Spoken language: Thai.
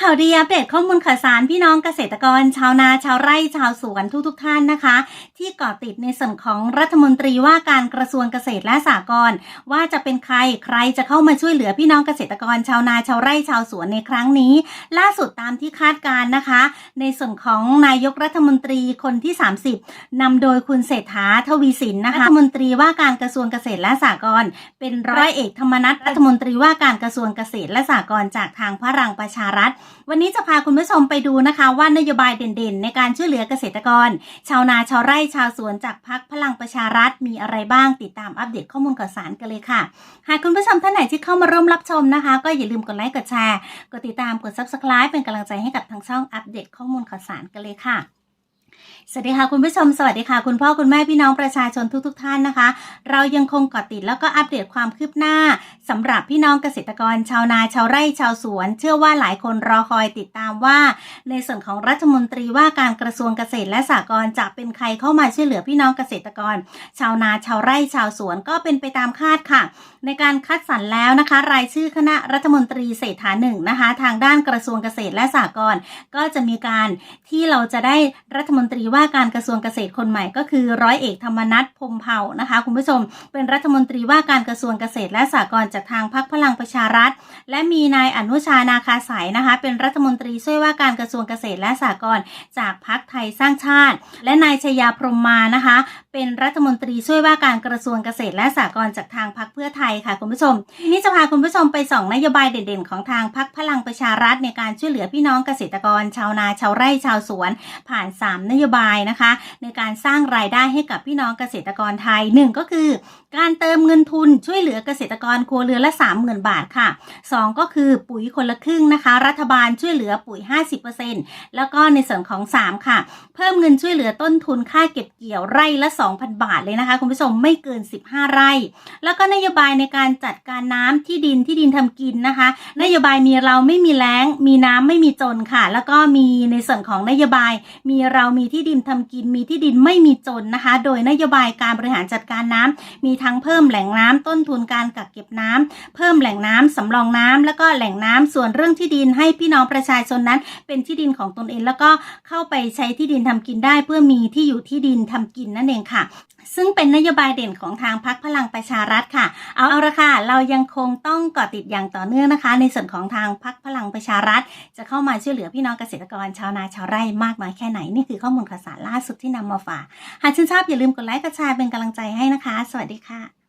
ข่าวดีอัปเดตข้อมูลข่าวสารพี่น้องเกษตรกร ชาวนาชาวไร่ชาวสวนทุกๆทท่านนะคะ ที่เกาะติดในส่วนของรัฐมนตรีว่าการกระทรวงเกษตรและสหกรณ์ว่าจะเป็นใครใครจะเข้ามาช่วยเหลือพี่น้องเกษตรกร ชาวนาชาวไร่ชาวสวนในครั้งนี้ ล่าสุดตามที่คาดการณ์นะคะ ในส่วนของนายกรัฐมนตรีคนที่ 30นำโดยคุณเศรษฐาทวีสินนะคะรัฐมนตรีว่าการกระทรวงเกษตรและสหกรณ์เป็นร้อยเอกธรรมนัฐรัฐมนตรีว่าการกระทรวงเกษตรและสหกรณ์จากทางพลังประชารัฐวันนี้จะพาคุณผู้ชมไปดูนะคะว่านโยบายเด่นๆ ในการช่วยเหลือเกษตรกร ชาวนาชาวไร่ชาวสวนจากพักพลังประชารัฐมีอะไรบ้างติดตามอัปเดตข้อมูลข่าวสารกันเลยค่ะ หากคุณผู้ชมท่านไหนที่เข้ามาร่วมรับชมนะคะ ก็อย่าลืมกดไลค์กดแชร์กดติดตามกด subscribe เป็นกำลังใจให้กับทางช่องอัปเดตข้อมูลข่าวสารกันเลยค่ะสวัสดีค่ะคุณผู้ชม สวัสดีค่ะ คุณพ่อคุณแม่พี่น้องประชาชนทุกๆทท่านนะคะ เรายังคงเกาะติดแล้วก็อัปเดตความคืบหน้าสำหรับพี่น้องเกษตรกรชาวนาชาวไร่ชาวสวน เชื่อว่าหลายคนรอคอยติดตามว่า ในส่วนของรัฐมนตรีว่าการกระทรวงเกษตรและสหกรณ์จะเป็นใครเข้ามาช่วยเหลือพี่น้องเกษตรกร ชาวนาชาวไร่ชาวสวนก็เป็นไปตามคาดค่ะ ในการคัดสรรแล้วนะคะ รายชื่อคณะรัฐมนตรีเศรษฐาหนึ่งนะคะ ทางด้านกระทรวงเกษตรและสหกรณ์ก็จะมีการที่เราจะได้รัฐมนตรีว่าการกระทรวงเกษตรคนใหม่ก็คือร้อยเอกธรรมนัฐพมเผ่านะคะ คุณผู้ชม เป็นรัฐมนตรีว่าการกระทรวงเกษตรและสหกรณ์จากทางพรรคพลังประชารัฐ และมีนายอนุชานาคาสายนะคะ เป็นรัฐมนตรีช่วยว่าการกระทรวงเกษตรและสหกรณ์จากพรรคไทยสร้างชาติ และนายชยาพรหมมานะคะ เป็นรัฐมนตรีช่วยว่าการกระทรวงเกษตรและสหกรณ์จากทางพรรคเพื่อไทยค่ะคุณผู้ชมนี้จะพาคุณผู้ชมไปส่องนโยบายเด่นๆ ของทางพรรคพลังประชารัฐในการช่วยเหลือพี่น้องเกษตรกร ชาวนาชาวไร่ชาวสวน ผ่าน 3 นโยบายนะคะ ในการสร้างรายได้ให้กับพี่น้องเกษตรกรไทย 1 ก็คือ การเติมเงินทุนช่วยเหลือเกษตรกรครัวเรือนละ 30,000 บาทค่ะ 2 ก็คือปุ๋ยคนละครึ่งนะคะ รัฐบาลช่วยเหลือปุ๋ย 50%แล้วก็ในส่วนของ 3 ค่ะ เพิ่มเงินช่วยเหลือต้นทุนค่าเก็บเกี่ยวไร่ละ 2,000 บาทเลยนะคะคุณผู้ชมไม่เกิน 15 ไร่ แล้วก็นโยบายในการจัดการน้ำที่ดินที่ดินทำกินนะคะ นโยบายมีเราไม่มีแล้ง มีน้ำไม่มีจนค่ะ แล้วก็มีในส่วนของนโยบายมีเรามีที่ดินทำกินมีที่ดินไม่มีจนนะคะ โดยนโยบายการบริหารจัดการน้ำมีทั้งเพิ่มแหล่งน้ำต้นทุนการกักเก็บน้ำเพิ่มแหล่งน้ำสำรองน้ำแล้วก็แหล่งน้ำส่วนเรื่องที่ดินให้พี่น้องประชาชนนั้น เป็นที่ดินของตนเองแล้วก็เข้าไปใช้ที่ดินทำกินได้ เพื่อมีที่อยู่ที่ดินทำกินนั่นเองค่ะซึ่งเป็นนโยบายเด่นของทางพักพลังประชารัฐค่ะ เอาเอาละค่ะ เรายังคงต้องเกาะติดอย่างต่อเนื่องนะคะ ในส่วนของทางพักพลังประชารัฐ จะเข้ามาช่วยเหลือพี่น้องเกษตรกรชาวนาชาวไร่มากน้อยแค่ไหน นี่คือข้อมูลข่าวสารล่าสุดที่นำมาฝาก หากชื่นชอบอย่าลืมกดไลค์กดแชร์เป็นกำลังใจให้นะคะ สวัสดีค่ะ